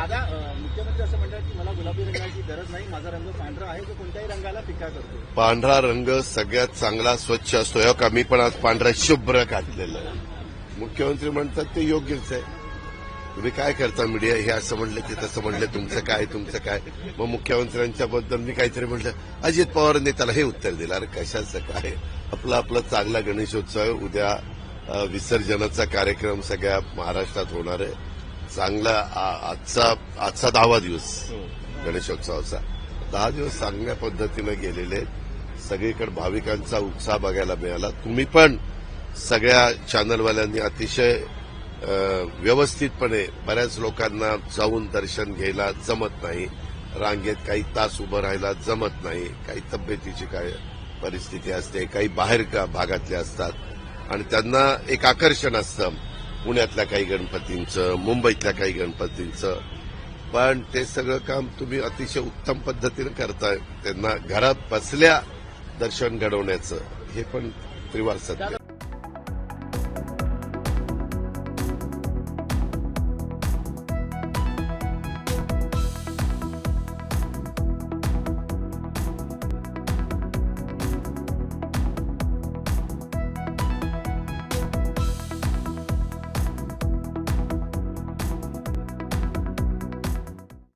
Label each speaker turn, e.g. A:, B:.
A: दादा मुख्यमंत्री असं म्हणतात की मला गुलाबी रंगाची गरज नाही माझा रंग पांढरा आहे तो कोणत्याही रंगाला फिका करतो.
B: पांढरा रंग सगळ्यात चांगला स्वच्छ असतो. या का मी पण आज पांढरा शुभ्र घातलेलं मुख्यमंत्री म्हणतात ते योग्यच आहे. तुम्ही काय करता मीडिया? हे असं म्हणलं ते तसं म्हणलं तुमचं काय तुमचं काय? मग मुख्यमंत्र्यांच्या बद्दल मी काहीतरी म्हटलं अजित पवारांनी त्याला हे उत्तर दिलं अरे कशाचं काय? आपला आपला चांगला गणेशोत्सव उद्या विसर्जनाचा कार्यक्रम सगळ्या महाराष्ट्रात होणार आहे. चांगला आजचा आजचा दहावा दिवस गणेशोत्सवाचा दहा दिवस चांगल्या पद्धतीनं गेलेले आहेत. सगळीकडे भाविकांचा उत्साह बघायला मिळाला. तुम्ही पण सगळ्या चॅनलवाल्यांनी अतिशय व्यवस्थितपणे बऱ्याच लोकांना जाऊन दर्शन घ्यायला जमत नाही. रांगेत काही तास उभं राहायला जमत नाही. काही तब्येतीची काय परिस्थिती असते काही बाहेर का भागातले असतात. आणि त्यांना एक आकर्षण असतं. पुण्यातल्या काही गणपतींचं मुंबईतल्या काही गणपतींचं. पण ते सगळं काम तुम्ही अतिशय उत्तम पद्धतीनं करताय. त्यांना घरात बसल्या दर्शन घडवण्याचं. हे पण त्रिवार सत्य.